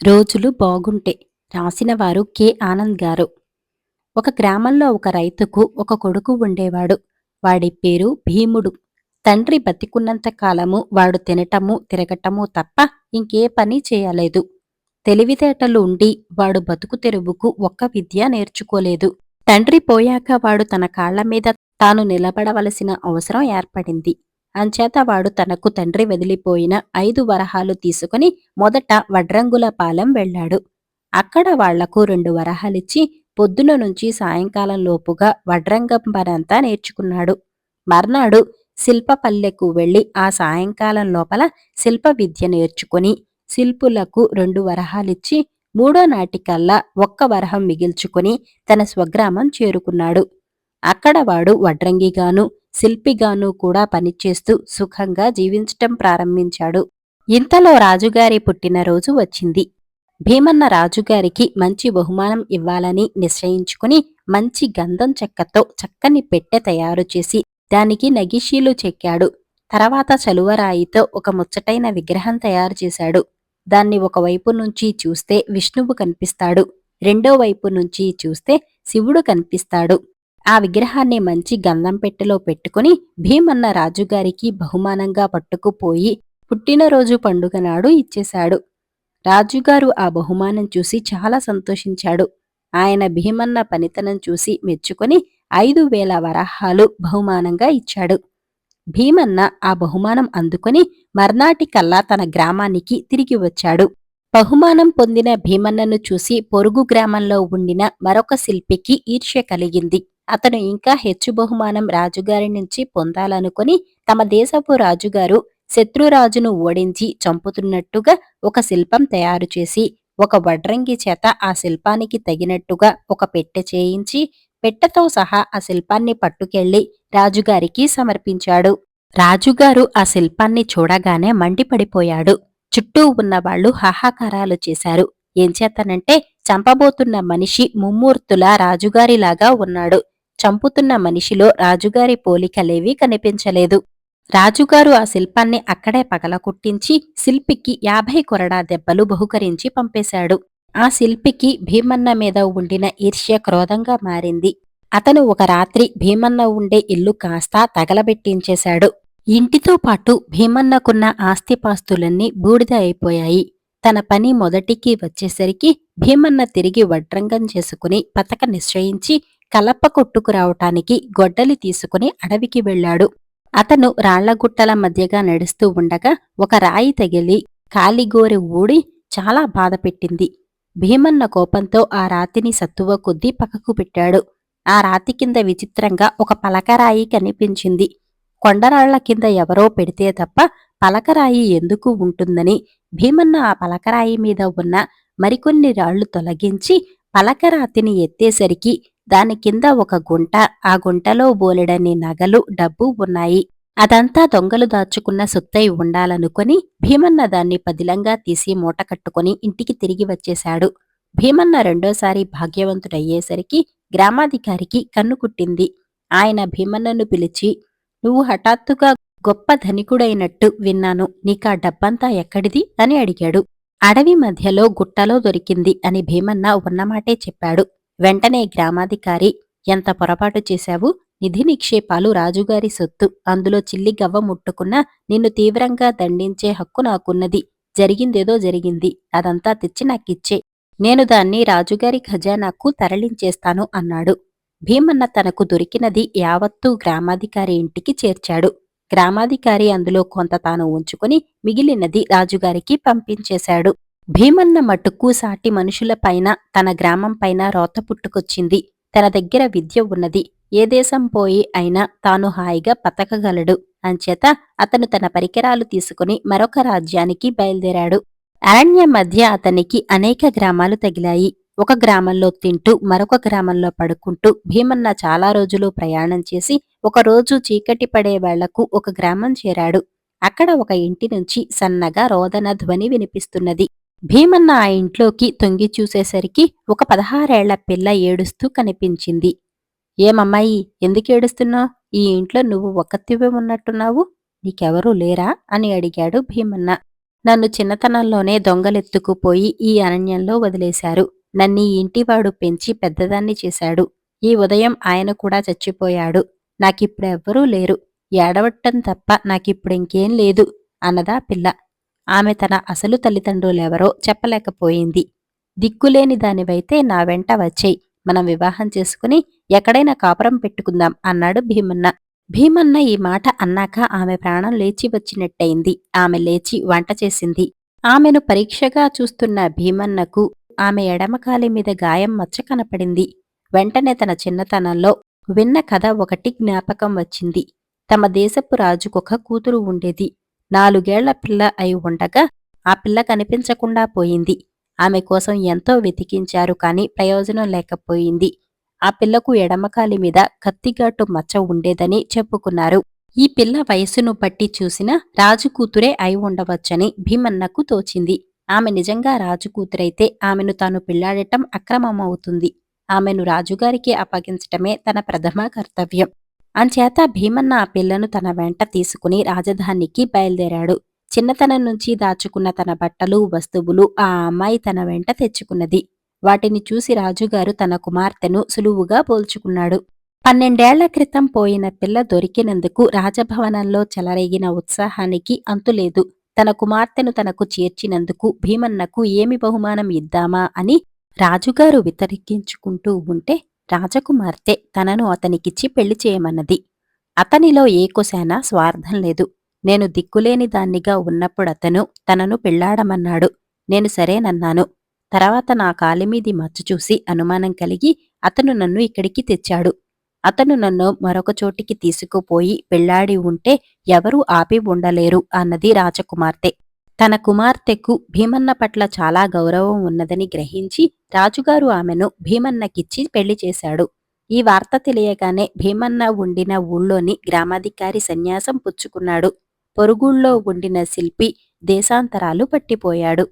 రోజులు బాగుంటే రాసిన వారు కె. ఆనంద్ గారు. ఒక గ్రామంలో ఒక రైతుకు ఒక కొడుకు ఉండేవాడు. వాడి పేరు భీముడు. తండ్రి బతికున్నంత కాలము వాడు తినటము తిరగటము తప్ప ఇంకే పని చేయలేదు. తెలివితేటలు ఉండి వాడు బతుకు తెరువుకు ఒక్క విద్య నేర్చుకోలేదు. తండ్రి పోయాక వాడు తన కాళ్ళ మీద తాను నిలబడవలసిన అవసరం ఏర్పడింది. అంచేత వాడు తనకు తండ్రి వదిలిపోయిన ఐదు వరహాలు తీసుకుని మొదట వడ్రంగుల పాలెం వెళ్ళాడు. అక్కడ వాళ్ళకు రెండు వరహాలిచ్చి పొద్దున నుంచి సాయంకాలం లోపుగా వడ్రంగం పనంతా నేర్చుకున్నాడు. మర్నాడు శిల్పపల్లెకు వెళ్ళి ఆ సాయంకాలం లోపల శిల్ప విద్య నేర్చుకుని శిల్పులకు రెండు వరహాలిచ్చి మూడో నాటికల్లా ఒక్క వరహం మిగిల్చుకుని తన స్వగ్రామం చేరుకున్నాడు. అక్కడ వాడు వడ్రంగిగాను శిల్పిగాను కూడా పనిచేస్తూ సుఖంగా జీవించటం ప్రారంభించాడు. ఇంతలో రాజుగారి పుట్టినరోజు వచ్చింది. భీమన్న రాజుగారికి మంచి బహుమానం ఇవ్వాలని నిశ్చయించుకుని మంచి గంధం చెక్కతో చక్కని పెట్టె తయారు చేసి దానికి నగిషీలు చెక్కాడు. తర్వాత చలువరాయితో ఒక ముచ్చటైన విగ్రహం తయారు చేశాడు. దాన్ని ఒకవైపు నుంచి చూస్తే విష్ణువు కనిపిస్తాడు. రెండో వైపు నుంచి చూస్తే శివుడు కనిపిస్తాడు. ఆ విగ్రహాన్ని మంచి గంధం పెట్టెలో పెట్టుకుని భీమన్న రాజుగారికి బహుమానంగా పట్టుకుపోయి పుట్టినరోజు పండుగ నాడు ఇచ్చేశాడు. రాజుగారు ఆ బహుమానం చూసి చాలా సంతోషించాడు. ఆయన భీమన్న పనితనం చూసి మెచ్చుకొని ఐదు వేల వరాహాలు బహుమానంగా ఇచ్చాడు. భీమన్న ఆ బహుమానం అందుకొని మర్నాటి కల్లా తన గ్రామానికి తిరిగి వచ్చాడు. బహుమానం పొందిన భీమన్నను చూసి పొరుగు గ్రామంలో ఉండిన మరొక శిల్పికి ఈర్ష్య కలిగింది. అతను ఇంకా హెచ్చు బహుమానం రాజుగారి నుంచి పొందాలనుకుని తమ దేశపు రాజుగారు శత్రురాజును ఓడించి చంపుతున్నట్టుగా ఒక శిల్పం తయారు చేసి ఒక వడ్రంగి చేత ఆ శిల్పానికి తగినట్టుగా ఒక పెట్టె చేయించి పెట్టెతో సహా ఆ శిల్పాన్ని పట్టుకెళ్ళి రాజుగారికి సమర్పించాడు. రాజుగారు ఆ శిల్పాన్ని చూడగానే మండిపడిపోయాడు. చుట్టూ ఉన్నవాళ్ళు హాహాకారాలు చేశారు. ఏంచేతనంటే చంపబోతున్న మనిషి ముమ్మూర్తులా రాజుగారిలాగా ఉన్నాడు. చంపుతున్న మనిషిలో రాజుగారి పోలికలేవీ కనిపించలేదు. రాజుగారు ఆ శిల్పాన్ని అక్కడే పగలకొట్టించి శిల్పికి యాభై కొరడా దెబ్బలు బహుకరించి పంపేశాడు. ఆ శిల్పికి భీమన్న మీద ఉండిన ఈర్ష్య క్రోధంగా మారింది. అతను ఒక రాత్రి భీమన్న ఉండే ఇల్లు కాస్త తగలబెట్టించేశాడు. ఇంటితో పాటు భీమన్నకున్న ఆస్తిపాస్తులన్నీ బూడిద అయిపోయాయి. తన పని మొదటికి వచ్చేసరికి భీమన్న తిరిగి వడ్రంగం చేసుకుని పతక నిశ్చయించి కలప కొట్టుకు రావటానికి గొడ్డలి తీసుకుని అడవికి వెళ్ళాడు. అతను రాళ్ళగుట్టల మధ్యగా నడుస్తూ ఉండగా ఒక రాయి తగిలి కాలిగోరి ఊడి చాలా బాధపెట్టింది భీమన్న కోపంతో ఆ రాతిని సత్తువ కొద్దీ పక్కకు పెట్టాడు. ఆ రాతి కింద విచిత్రంగా ఒక పలకరాయి కనిపించింది. కొండరాళ్ళ కింద ఎవరో పెడితే తప్ప పలకరాయి ఎందుకు ఉంటుందని భీమన్న ఆ పలకరాయి మీద ఉన్న మరికొన్ని రాళ్ళు తొలగించి పలకరాతిని ఎత్తేసరికి దాని కింద ఒక గుంట. ఆ గుంటలో బోలెడని నగలు డబ్బు ఉన్నాయి. అదంతా దొంగలు దాచుకున్న సొత్తై ఉండాలనుకొని భీమన్న దాన్ని పదిలంగా తీసి మూట కట్టుకుని ఇంటికి తిరిగి వచ్చేశాడు. భీమన్న రెండోసారి భాగ్యవంతుడయ్యేసరికి గ్రామాధికారికి కన్ను కుట్టింది. ఆయన భీమన్నను పిలిచి నువ్వు హఠాత్తుగా గొప్ప ధనికుడైనట్టు విన్నాను. నీకా డబ్బంతా ఎక్కడిది? అని అడిగాడు. అడవి మధ్యలో గుట్టలో దొరికింది అని భీమన్న ఉన్నమాటే చెప్పాడు. వెంటనే గ్రామాధికారి ఎంత పొరపాటు చేశావు? నిధి నిక్షేపాలు రాజుగారి సొత్తు. అందులో చిల్లి గవ్వ ముట్టుకున్నా నిన్ను తీవ్రంగా దండించే హక్కు నాకున్నది. జరిగిందేదో జరిగింది. అదంతా తెచ్చి నాకిచ్చే. నేను దాన్ని రాజుగారి ఖజానాకు తరలించేస్తాను అన్నాడు. భీమన్న తనకు దొరికినది యావత్తూ గ్రామాధికారి ఇంటికి చేర్చాడు. గ్రామాధికారి అందులో కొంత తాను ఉంచుకుని మిగిలినది రాజుగారికి పంపించేశాడు. భీమన్న మటుకు సాటి మనుషులపైన తన గ్రామం పైన రోత పుట్టుకొచ్చింది. తన దగ్గర విద్య ఉన్నది. ఏ దేశం పోయి అయినా తాను హాయిగా పతకగలడు అంచేత అతను తన పరికరాలు తీసుకుని మరొక రాజ్యానికి బయలుదేరాడు. అరణ్య మధ్య అతనికి అనేక గ్రామాలు తగిలాయి. ఒక గ్రామంలో తింటూ మరొక గ్రామంలో పడుకుంటూ భీమన్న చాలా రోజులు ప్రయాణం చేసి ఒక రోజు చీకటి పడే వాళ్ళకు ఒక గ్రామం చేరాడు. అక్కడ ఒక ఇంటి నుంచి సన్నగా రోదన ధ్వని వినిపిస్తున్నది. భీమన్న ఆ ఇంట్లోకి తొంగి చూసేసరికి ఒక పదహారేళ్ళ పిల్ల ఏడుస్తూ కనిపించింది. ఏమమ్మాయి ఎందుకు ఏడుస్తున్నావు? ఈ ఇంట్లో నువ్వు ఒక్కతివే ఉన్నట్టున్నావు. నీకెవరూ లేరా? అని అడిగాడు భీమన్న. నన్ను చిన్నతనంలోనే దొంగలెత్తుకుపోయి ఈ అరణ్యంలో వదిలేశారు. నన్ను ఈ ఇంటివాడు పెంచి పెద్దదాన్ని చేశాడు. ఈ ఉదయం ఆయన కూడా చచ్చిపోయాడు. నాకిప్పుడెవ్వరూ లేరు. ఏడవటం తప్ప నాకిప్పుడింకేం లేదు అన్నదా పిల్ల. ఆమె తన అసలు తల్లిదండ్రులెవరో చెప్పలేకపోయింది. దిక్కులేని దానివైతే నా వెంట వచ్చేయ్. మనం వివాహం చేసుకుని ఎక్కడైనా కాపురం పెట్టుకుందాం అన్నాడు భీమన్న. భీమన్న ఈ మాట అన్నాక ఆమె ప్రాణం లేచి వచ్చినట్టయింది. ఆమె లేచి వంట చేసింది. ఆమెను పరీక్షగా చూస్తున్న భీమన్నకు ఆమె ఎడమకాలి మీద గాయం మచ్చ కనపడింది. వెంటనే తన చిన్నతనంలో విన్న కథ ఒకటి జ్ఞాపకం వచ్చింది. తమ దేశపు రాజుకొక కూతురు ఉండేది. నాలుగేళ్ళ పిల్ల అయి ఉండగా ఆ పిల్ల కనిపించకుండా పోయింది. ఆమె కోసం ఎంతో వెతికించారు కాని ప్రయోజనం లేకపోయింది. ఆ పిల్లకు ఎడమకాలి మీద కత్తిగాటు మచ్చ ఉండేదని చెప్పుకున్నారు. ఈ పిల్ల వయసును బట్టి చూసిన రాజు కూతురే అయి ఉండవచ్చని భీమన్నకు తోచింది. ఆమె నిజంగా రాజు కూతురైతే ఆమెను తాను పెళ్ళాడటం అక్రమమవుతుంది. ఆమెను రాజుగారికి అప్పగించటమే తన ప్రథమ కర్తవ్యం. అంచేత భీమన్న ఆ పిల్లను తన వెంట తీసుకుని రాజధానికి బయలుదేరాడు. చిన్నతనం నుంచి దాచుకున్న తన బట్టలు వస్తువులు ఆ అమ్మాయి తన వెంట తెచ్చుకున్నది. వాటిని చూసి రాజుగారు తన కుమార్తెను సులువుగా పోల్చుకున్నాడు. పన్నెండేళ్ళ క్రితం పోయిన పిల్ల దొరికినందుకు రాజభవనంలో చెలరేగిన ఉత్సాహానికి అంతులేదు. తన కుమార్తెను తనకు చేర్చినందుకు భీమన్నకు ఏమి బహుమానం ఇద్దామా అని రాజుగారు వితరికించుకుంటూ ఉంటే రాజకుమార్తె తనను అతనికిచ్చి పెళ్ళి చేయమన్నది. అతనిలో ఏ స్వార్థం లేదు. నేను దిక్కులేని దాన్నిగా ఉన్నప్పుడతను తనను పెళ్ళాడమన్నాడు. నేను సరేనన్నాను. తర్వాత నా కాలిమీది మచ్చ చూసి అనుమానం కలిగి అతను నన్ను ఇక్కడికి తెచ్చాడు. అతను నన్ను మరొక చోటికి తీసుకుపోయి పెళ్ళాడి ఉంటే ఎవరూ ఆపి ఉండలేరు అన్నది రాజకుమార్తె. తన కుమార్తెకు భీమన్న పట్ల చాలా గౌరవం ఉన్నదని గ్రహించి రాజుగారు ఆమెను భీమన్నకిచ్చి పెళ్ళి చేశాడు. ఈ వార్త తెలియగానే భీమన్న ఉండిన ఊళ్ళోని గ్రామాధికారి సన్యాసం పుచ్చుకున్నాడు. పొరుగుళ్ళో ఉండిన శిల్పి దేశాంతరాలు పట్టిపోయాడు.